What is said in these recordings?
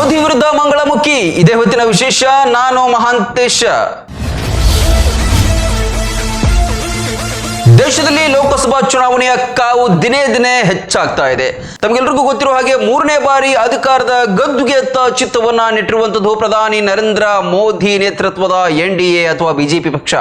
ಮೋದಿ ವಿರುದ್ಧ ಮಂಗಳಮುಖಿ. ಇದೇ ಹೊತ್ತಿನ ವಿಶೇಷ, ನಾನು ಮಹಾಂತೇಶ. ದೇಶದಲ್ಲಿ ಲೋಕಸಭಾ ಚುನಾವಣೆಯ ಕಾವು ದಿನೇ ದಿನೇ ಹೆಚ್ಚಾಗ್ತಾ ಇದೆ. ತಮಗೆಲ್ಲರಿಗೂ ಗೊತ್ತಿರುವ ಹಾಗೆ ಮೂರನೇ ಬಾರಿ ಅಧಿಕಾರದ ಗದ್ದುಗೆ ಅತ್ತ ಚಿತ್ತವನ್ನ ನೆಟ್ಟಿರುವಂತದ್ದು ಪ್ರಧಾನಿ ನರೇಂದ್ರ ಮೋದಿ ನೇತೃತ್ವದ ಎನ್ ಡಿ ಅಥವಾ ಬಿಜೆಪಿ ಪಕ್ಷ.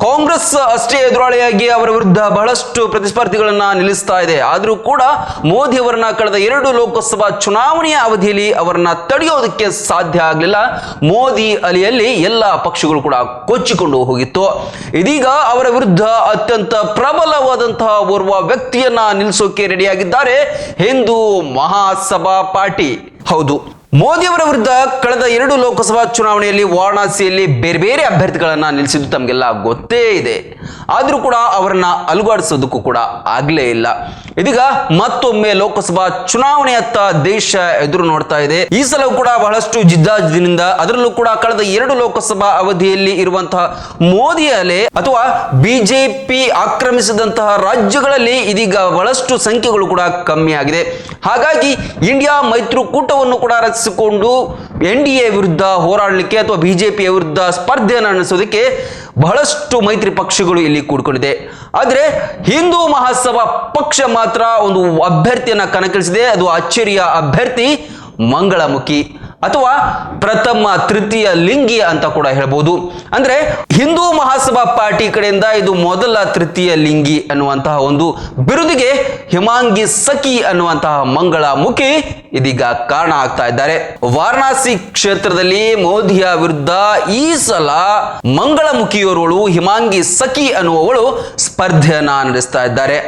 ಕಾಂಗ್ರೆಸ್ ಅಷ್ಟೇ ಎದುರಾಳಿಯಾಗಿ ಅವರ ವಿರುದ್ಧ ಬಹಳಷ್ಟು ಪ್ರತಿಸ್ಪರ್ಧಿಗಳನ್ನ ನಿಲ್ಲಿಸ್ತಾ ಇದೆ. ಆದರೂ ಕೂಡ ಮೋದಿ ಅವರನ್ನ ಕಳೆದ ಎರಡು ಲೋಕಸಭಾ ಚುನಾವಣೆಯ ಅವಧಿಯಲ್ಲಿ ಅವರನ್ನ ತಡೆಯೋದಕ್ಕೆ ಸಾಧ್ಯ ಆಗಲಿಲ್ಲ. ಮೋದಿ ಅಲಿಯಲ್ಲಿ ಎಲ್ಲ ಪಕ್ಷಗಳು ಕೂಡ ಕೊಚ್ಚಿಕೊಂಡು ಹೋಗಿತ್ತು. ಇದೀಗ ಅವರ ವಿರುದ್ಧ ಅತ್ಯಂತ ಪ್ರಬಲವಾದಂತಹ ಓರ್ವ ವ್ಯಕ್ತಿಯನ್ನ ನಿಲ್ಲಿಸೋಕೆ ರೆಡಿಯಾಗಿದ್ದಾರೆ ಹಿಂದೂ ಮಹಾಸಭಾ ಪಾರ್ಟಿ. ಹೌದು. ಮೋದಿ ಅವರ ವಿರುದ್ಧ ಕಳೆದ ಎರಡು ಲೋಕಸಭಾ ಚುನಾವಣೆಯಲ್ಲಿ ವಾರಣಾಸಿಯಲ್ಲಿ ಬೇರೆ ಬೇರೆ ಅಭ್ಯರ್ಥಿಗಳನ್ನ ನಿಲ್ಲಿಸಿದ್ದು ತಮಗೆಲ್ಲ ಗೊತ್ತೇ ಇದೆ. ಆದರೂ ಕೂಡ ಅವರನ್ನ ಅಲುಗಾಡಿಸೋದಕ್ಕೂ ಕೂಡ ಆಗಲೇ ಇಲ್ಲ. ಇದೀಗ ಮತ್ತೊಮ್ಮೆ ಲೋಕಸಭಾ ಚುನಾವಣೆಯತ್ತ ದೇಶ ಎದುರು ನೋಡ್ತಾ ಇದೆ. ಈ ಸಲವೂ ಕೂಡ ಬಹಳಷ್ಟು ಜಿದ್ದಾಜಿದ್ದಿನಿಂದ ಅದರಲ್ಲೂ ಕೂಡ ಕಳೆದ ಎರಡು ಲೋಕಸಭಾ ಅವಧಿಯಲ್ಲಿ ಇರುವಂತಹ ಮೋದಿ ಅಲೆ ಅಥವಾ ಬಿಜೆಪಿ ಆಕ್ರಮಿಸಿದಂತಹ ರಾಜ್ಯಗಳಲ್ಲಿ ಇದೀಗ ಬಹಳಷ್ಟು ಸಂಖ್ಯೆಗಳು ಕೂಡ ಕಮ್ಮಿ ಆಗಿದೆ. ಹಾಗಾಗಿ ಇಂಡಿಯಾ ಮೈತ್ರಿಕೂಟವನ್ನು ಕೂಡ ರಚಿಸಿಕೊಂಡು ಎನ್ ಡಿ ಎ ವಿರುದ್ಧ ಹೋರಾಡಲಿಕ್ಕೆ ಅಥವಾ ಬಿಜೆಪಿಯ ವಿರುದ್ಧ ಸ್ಪರ್ಧೆಯನ್ನು ನಡೆಸೋದಕ್ಕೆ ಬಹಳಷ್ಟು ಮೈತ್ರಿ ಪಕ್ಷಗಳು ಇಲ್ಲಿ ಕೂಡ್ಕೊಂಡಿದೆ. ಆದರೆ ಹಿಂದೂ ಮಹಾಸಭಾ ಪಕ್ಷ ಮಾತ್ರ ಒಂದು ಅಭ್ಯರ್ಥಿಯನ್ನ ಕಣಕ್ಕಿಳಿಸಿದೆ. ಅದು ಅಚ್ಚರಿಯ ಅಭ್ಯರ್ಥಿ ಮಂಗಳಮುಖಿ. ಅಥವಾ ಪ್ರಥಮ ತೃತೀಯ ಲಿಂಗಿ ಅಂತ ಕೂಡ ಹೇಳ್ಬೋದು. ಅಂದ್ರೆ ಹಿಂದೂ ಮಹಾಸಭಾ ಪಾರ್ಟಿ ಕಡೆಯಿಂದ ಇದು ಮೊದಲ ತೃತೀಯ ಲಿಂಗಿ ಅನ್ನುವಂತಹ ಒಂದು ಬಿರುದಿಗೆ ಹಿಮಾಂಗಿ ಸಖಿ ಅನ್ನುವಂತಹ ಮಂಗಳ ಮುಖಿ ಇದೀಗ ಕಾರಣ ಆಗ್ತಾ ಇದ್ದಾರೆ. ವಾರಣಾಸಿ ಕ್ಷೇತ್ರದಲ್ಲಿ ಮೋದಿಯ ವಿರುದ್ಧ ಈ ಸಲ ಮಂಗಳಮುಖಿಯವರುಗಳು ಹಿಮಾಂಗಿ ಸಖಿ ಅನ್ನುವವಳು ಸ್ಪರ್ಧೆಯನ್ನ ನಡೆಸ್ತಾ ಇದ್ದಾರೆ.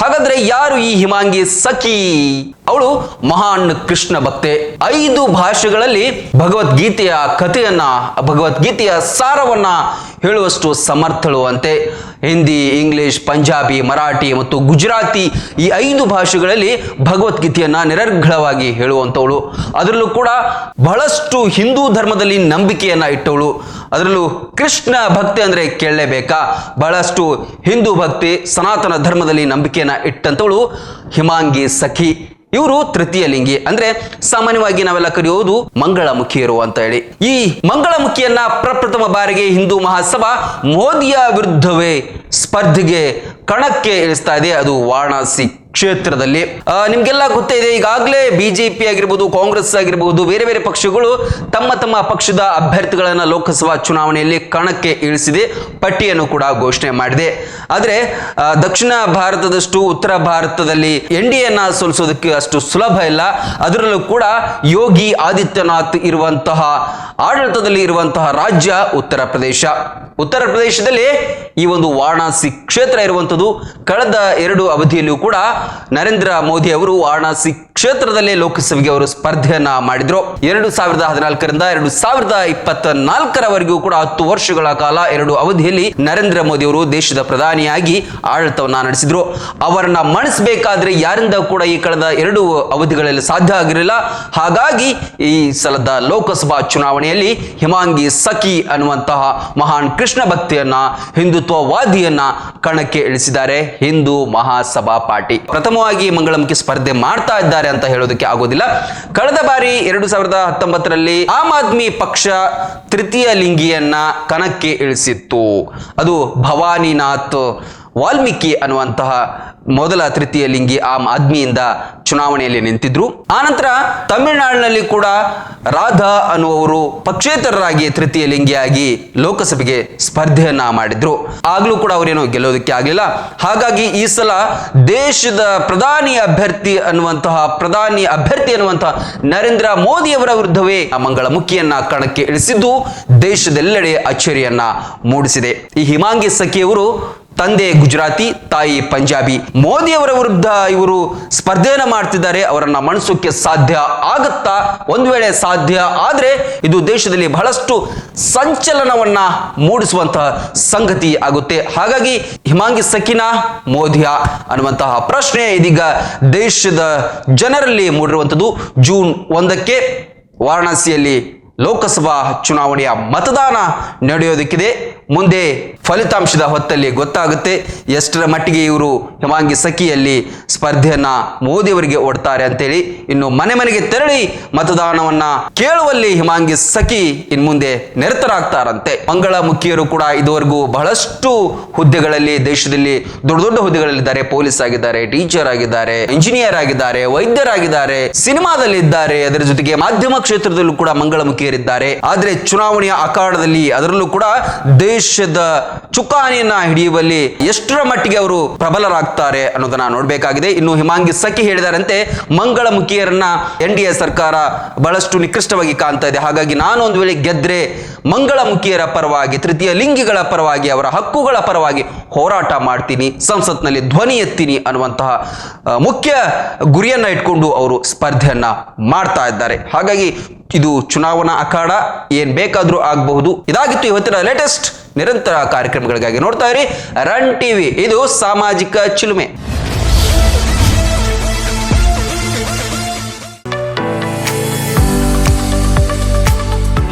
ಹಾಗಾದ್ರೆ ಯಾರು ಈ ಹಿಮಾಂಗಿ ಸಖಿ? ಅವಳು ಮಹಾನ್ ಕೃಷ್ಣ ಭಕ್ತೆ. ಐದು ಭಾಷೆಗಳಲ್ಲಿ ಭಗವದ್ಗೀತೆಯ ಕಥೆಯನ್ನ, ಭಗವದ್ಗೀತೆಯ ಸಾರವನ್ನ ಹೇಳುವಷ್ಟು ಸಮರ್ಥಳು ಅಂತೆ. ಹಿಂದಿ, ಇಂಗ್ಲಿಷ್, ಪಂಜಾಬಿ, ಮರಾಠಿ ಮತ್ತು ಗುಜರಾತಿ ಈ ಐದು ಭಾಷೆಗಳಲ್ಲಿ ಭಗವದ್ಗೀತೆಯನ್ನ ನಿರರ್ಗಳವಾಗಿ ಹೇಳುವಂಥವಳು ಅದರಲ್ಲೂ ಕೂಡ ಬಹಳಷ್ಟು ಹಿಂದೂ ಧರ್ಮದಲ್ಲಿ ನಂಬಿಕೆಯನ್ನ ಇಟ್ಟವಳು. ಅದರಲ್ಲೂ ಕೃಷ್ಣ ಭಕ್ತಿ ಅಂದ್ರೆ ಕೇಳಲೇಬೇಕಾ? ಬಹಳಷ್ಟು ಹಿಂದೂ ಭಕ್ತಿ ಸನಾತನ ಧರ್ಮದಲ್ಲಿ ನಂಬಿಕೆಯನ್ನ ಇಟ್ಟಂತವಳು ಹಿಮಾಂಗಿ ಸಖಿ. ಇವರು ತೃತೀಯ ಲಿಂಗಿ. ಅಂದ್ರೆ ಸಾಮಾನ್ಯವಾಗಿ ನಾವೆಲ್ಲ ಕರೆಯೋದು ಮಂಗಳಮುಖಿಯರು ಅಂತ ಹೇಳಿ. ಈ ಮಂಗಳಮುಖಿಯನ್ನ ಪ್ರಪ್ರಥಮ ಬಾರಿಗೆ ಹಿಂದೂ ಮಹಾಸಭಾ ಮೋದಿಯ ವಿರುದ್ಧವೇ ಸ್ಪರ್ಧೆಗೆ ಕಣಕ್ಕೆ ಇಳಿಸ್ತಾ ಇದೆ. ಅದು ವಾರಣಾಸಿ ಕ್ಷೇತ್ರದಲ್ಲಿ. ನಿಮ್ಗೆಲ್ಲ ಗೊತ್ತೇ ಇದೆ, ಈಗಾಗಲೇ ಬಿಜೆಪಿ ಆಗಿರ್ಬೋದು, ಕಾಂಗ್ರೆಸ್ ಆಗಿರ್ಬೋದು, ಬೇರೆ ಬೇರೆ ಪಕ್ಷಗಳು ತಮ್ಮ ತಮ್ಮ ಪಕ್ಷದ ಅಭ್ಯರ್ಥಿಗಳನ್ನ ಲೋಕಸಭಾ ಚುನಾವಣೆಯಲ್ಲಿ ಕಣಕ್ಕೆ ಇಳಿಸಿದೆ, ಪಟ್ಟಿಯನ್ನು ಕೂಡ ಘೋಷಣೆ ಮಾಡಿದೆ. ಆದರೆ ದಕ್ಷಿಣ ಭಾರತದಷ್ಟು ಉತ್ತರ ಭಾರತದಲ್ಲಿ ಎನ್ ಡಿ ಎನ್ನ ಸೋಲಿಸೋದಕ್ಕೆ ಅಷ್ಟು ಸುಲಭ ಇಲ್ಲ. ಅದರಲ್ಲೂ ಕೂಡ ಯೋಗಿ ಆದಿತ್ಯನಾಥ್ ಇರುವಂತಹ, ಆಡಳಿತದಲ್ಲಿ ಇರುವಂತಹ ರಾಜ್ಯ ಉತ್ತರ ಪ್ರದೇಶ. ಉತ್ತರ ಪ್ರದೇಶದಲ್ಲಿ ಈ ಒಂದು ವಾರಣಾಸಿ ಕ್ಷೇತ್ರ ಇರುವಂಥದ್ದು, ಕಳೆದ ಎರಡು ಅವಧಿಯಲ್ಲಿಯೂ ಕೂಡ ನರೇಂದ್ರ ಮೋದಿ ಅವರು ವಾರಣಾಸಿ ಕ್ಷೇತ್ರದಲ್ಲೇ ಲೋಕಸಭೆಗೆ ಅವರು ಸ್ಪರ್ಧೆಯನ್ನ ಮಾಡಿದ್ರು. ಎರಡು ಸಾವಿರದ ಹದಿನಾಲ್ಕರಿಂದ ಎರಡು ಸಾವಿರದ ಇಪ್ಪತ್ತ ನಾಲ್ಕರವರೆಗೂ ಕೂಡ ಹತ್ತು ವರ್ಷಗಳ ಕಾಲ ಎರಡು ಅವಧಿಯಲ್ಲಿ ನರೇಂದ್ರ ಮೋದಿ ಅವರು ದೇಶದ ಪ್ರಧಾನಿಯಾಗಿ ಆಡಳಿತವನ್ನ ನಡೆಸಿದ್ರು. ಅವರನ್ನ ಮಣಿಸಬೇಕಾದ್ರೆ ಯಾರಿಂದ ಕೂಡ ಈ ಕಳೆದ ಎರಡು ಅವಧಿಗಳಲ್ಲಿ ಸಾಧ್ಯ ಆಗಿರಲಿಲ್ಲ. ಹಾಗಾಗಿ ಈ ಸಲದ ಲೋಕಸಭಾ ಚುನಾವಣೆಯಲ್ಲಿ ಹಿಮಾಂಗಿ ಸಖಿ ಅನ್ನುವಂತಹ ಮಹಾನ್ ಕೃಷ್ಣ ಭಕ್ತಿಯನ್ನ, ಹಿಂದುತ್ವವಾದಿಯನ್ನ ಕಣಕ್ಕೆ ಇಳಿಸಿದ್ದಾರೆ ಹಿಂದೂ ಮಹಾಸಭಾ ಪಾರ್ಟಿ. ಪ್ರಥಮವಾಗಿ ಮಂಗಳಮುಖಿ ಸ್ಪರ್ಧೆ ಮಾಡ್ತಾ ಇದ್ದಾರೆ ಅಂತ ಹೇಳೋದಕ್ಕೆ ಆಗೋದಿಲ್ಲ. ಕಳೆದ ಬಾರಿ ಎರಡು ಸಾವಿರದ ಹತ್ತೊಂಬತ್ತರಲ್ಲಿ ಆಮ್ ಆದ್ಮಿ ಪಕ್ಷ ತೃತೀಯ ಲಿಂಗಿಯನ್ನ ಕಣಕ್ಕೆ ಇಳಿಸಿತ್ತು. ಅದು ಭವಾನಿನಾಥ್ ವಾಲ್ಮೀಕಿ ಅನ್ನುವಂತಹ ಮೊದಲ ತೃತೀಯ ಲಿಂಗಿ ಆಮ್ ಆದ್ಮಿಯಿಂದ ಚುನಾವಣೆಯಲ್ಲಿ ನಿಂತಿದ್ರು. ಆನಂತರ ತಮಿಳುನಾಡಿನಲ್ಲಿ ಕೂಡ ರಾಧಾ ಅನ್ನುವರು ಪಕ್ಷೇತರರಾಗಿ ತೃತೀಯ ಲಿಂಗಿಯಾಗಿ ಲೋಕಸಭೆಗೆ ಸ್ಪರ್ಧೆಯನ್ನ ಮಾಡಿದ್ರು. ಆಗ್ಲೂ ಕೂಡ ಅವರೇನು ಗೆಲ್ಲೋದಕ್ಕೆ ಆಗಲಿಲ್ಲ. ಹಾಗಾಗಿ ಈ ಸಲ ದೇಶದ ಪ್ರಧಾನಿ ಅಭ್ಯರ್ಥಿ ಅನ್ನುವಂತಹ, ಪ್ರಧಾನಿ ಅಭ್ಯರ್ಥಿ ಅನ್ನುವಂತಹ ನರೇಂದ್ರ ಮೋದಿ ಅವರ ವಿರುದ್ಧವೇ ಮಂಗಳಮುಖಿಯನ್ನ ಕಣಕ್ಕೆ ಇಳಿಸಿದ್ದು ದೇಶದೆಲ್ಲೆಡೆ ಅಚ್ಚರಿಯನ್ನ ಮೂಡಿಸಿದೆ. ಈ ಹಿಮಾಂಗಿ ಸಖಿಯವರು ತಂದೆ ಗುಜರಾತಿ, ತಾಯಿ ಪಂಜಾಬಿ. ಮೋದಿಯವರ ವಿರುದ್ಧ ಇವರು ಸ್ಪರ್ಧೆಯನ್ನ ಮಾಡ್ತಿದ್ದಾರೆ. ಅವರನ್ನ ಮಣಿಸೋಕೆ ಸಾಧ್ಯ ಆಗುತ್ತಾ? ಒಂದು ವೇಳೆ ಸಾಧ್ಯ ಆದರೆ ಇದು ದೇಶದಲ್ಲಿ ಬಹಳಷ್ಟು ಸಂಚಲನವನ್ನ ಮೂಡಿಸುವಂತಹ ಸಂಗತಿ ಆಗುತ್ತೆ. ಹಾಗಾಗಿ ಹಿಮಾಂಗಿ ಸಖಿನ ಮೋದಿಯ ಅನ್ನುವಂತಹ ಪ್ರಶ್ನೆ ಇದೀಗ ದೇಶದ ಜನರಲ್ಲಿ ಮೂಡಿರುವಂಥದ್ದು. ಜೂನ್ ಒಂದಕ್ಕೆ ವಾರಣಾಸಿಯಲ್ಲಿ ಲೋಕಸಭಾ ಚುನಾವಣೆಯ ಮತದಾನ ನಡೆಯೋದಕ್ಕಿದೆ. ಮುಂದೆ ಫಲಿತಾಂಶದ ಹೊತ್ತಲ್ಲಿ ಗೊತ್ತಾಗುತ್ತೆ ಎಷ್ಟರ ಮಟ್ಟಿಗೆ ಇವರು ಹಿಮಾಂಗಿ ಸಖಿಯಲ್ಲಿ ಸ್ಪರ್ಧೆಯನ್ನ ಮೋದಿಯವರಿಗೆ ಒಡ್ತಾರೆ ಅಂತೇಳಿ. ಇನ್ನು ಮನೆ ಮನೆಗೆ ತೆರಳಿ ಮತದಾನವನ್ನ ಕೇಳುವಲ್ಲಿ ಹಿಮಾಂಗಿ ಸಖಿ ಇನ್ ಮುಂದೆ ನಿರತರಾಗ್ತಾರಂತೆ. ಮಂಗಳ ಮುಖಿಯರು ಕೂಡ ಇದುವರೆಗೂ ಬಹಳಷ್ಟು ಹುದ್ದೆಗಳಲ್ಲಿ ದೇಶದಲ್ಲಿ ದೊಡ್ಡ ದೊಡ್ಡ ಹುದ್ದೆಗಳಲ್ಲಿದ್ದಾರೆ. ಪೊಲೀಸ್ ಆಗಿದ್ದಾರೆ, ಟೀಚರ್ ಆಗಿದ್ದಾರೆ, ಇಂಜಿನಿಯರ್ ಆಗಿದ್ದಾರೆ, ವೈದ್ಯರಾಗಿದ್ದಾರೆ, ಸಿನಿಮಾದಲ್ಲಿ ಇದ್ದಾರೆ. ಅದರ ಜೊತೆಗೆ ಮಾಧ್ಯಮ ಕ್ಷೇತ್ರದಲ್ಲೂ ಕೂಡ ಮಂಗಳಮುಖಿಯರಿದ್ದಾರೆ. ಆದ್ರೆ ಚುನಾವಣೆಯ ಅಖಾಡದಲ್ಲಿ ಅದರಲ್ಲೂ ಕೂಡ ದೇಶದ ಚುಕ್ಕಾಣಿಯನ್ನ ಹಿಡಿಯುವಲ್ಲಿ ಎಷ್ಟರ ಮಟ್ಟಿಗೆ ಅವರು ಪ್ರಬಲರಾಗ್ತಾರೆ ಅನ್ನೋದನ್ನ ನೋಡಬೇಕಾಗಿದೆ. ಇನ್ನು ಹಿಮಾಂಗಿ ಸಖಿ ಹೇಳಿದಾರಂತೆ, ಮಂಗಳಮುಖಿಯರನ್ನ ಎನ್ ಡಿ ಎ ಸರ್ಕಾರ ಬಹಳಷ್ಟು ನಿಕೃಷ್ಟವಾಗಿ ಕಾಣ್ತಾ ಇದೆ. ಹಾಗಾಗಿ ನಾನು ಒಂದು ವೇಳೆ ಗೆದ್ರೆ ಮಂಗಳಮುಖಿಯರ ಪರವಾಗಿ, ತೃತೀಯ ಲಿಂಗಿಗಳ ಪರವಾಗಿ, ಅವರ ಹಕ್ಕುಗಳ ಪರವಾಗಿ ಹೋರಾಟ ಮಾಡ್ತೀನಿ, ಸಂಸತ್ನಲ್ಲಿ ಧ್ವನಿ ಎತ್ತೀನಿ ಅನ್ನುವಂತಹ ಮುಖ್ಯ ಗುರಿಯನ್ನ ಇಟ್ಕೊಂಡು ಅವರು ಸ್ಪರ್ಧೆಯನ್ನ ಮಾಡ್ತಾ ಇದ್ದಾರೆ. ಹಾಗಾಗಿ ಇದು ಚುನಾವಣಾ ಅಖಾಡ, ಏನ್ ಬೇಕಾದ್ರೂ ಆಗಬಹುದು. ಇದಾಗಿತ್ತು ಇವತ್ತಿನ ಲೇಟೆಸ್ಟ್ ನಿರಂತರ ಕಾರ್ಯಕ್ರಮಗಳಿಗಾಗಿ ನೋಡ್ತಾ ಇರಿ. ರನ್ ಟಿವಿ ಇದು ಸಾಮಾಜಿಕ ಚಿಲುಮೆ.